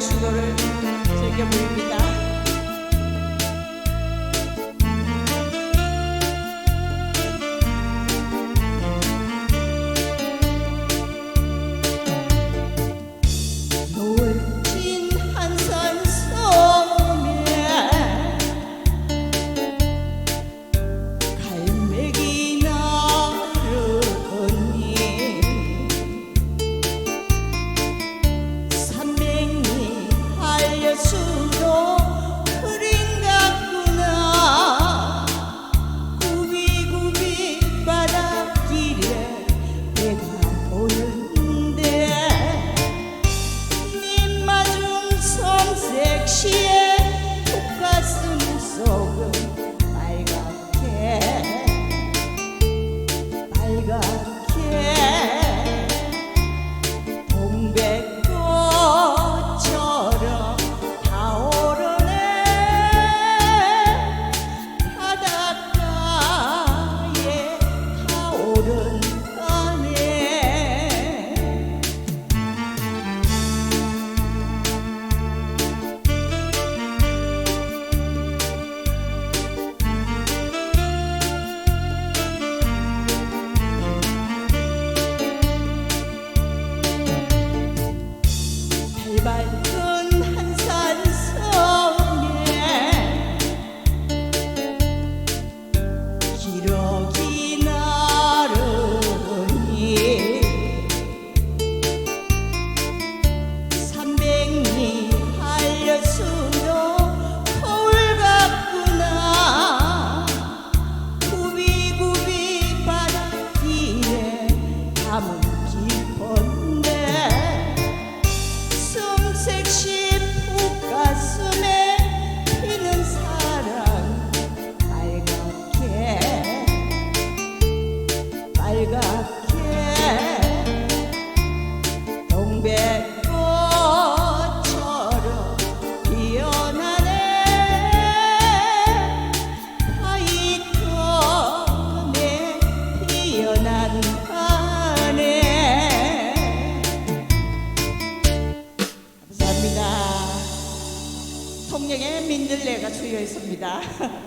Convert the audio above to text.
Take sevgi buyurun bir daha. 맑은 한산성에 기러기 성령의 민들레가 주여 있습니다.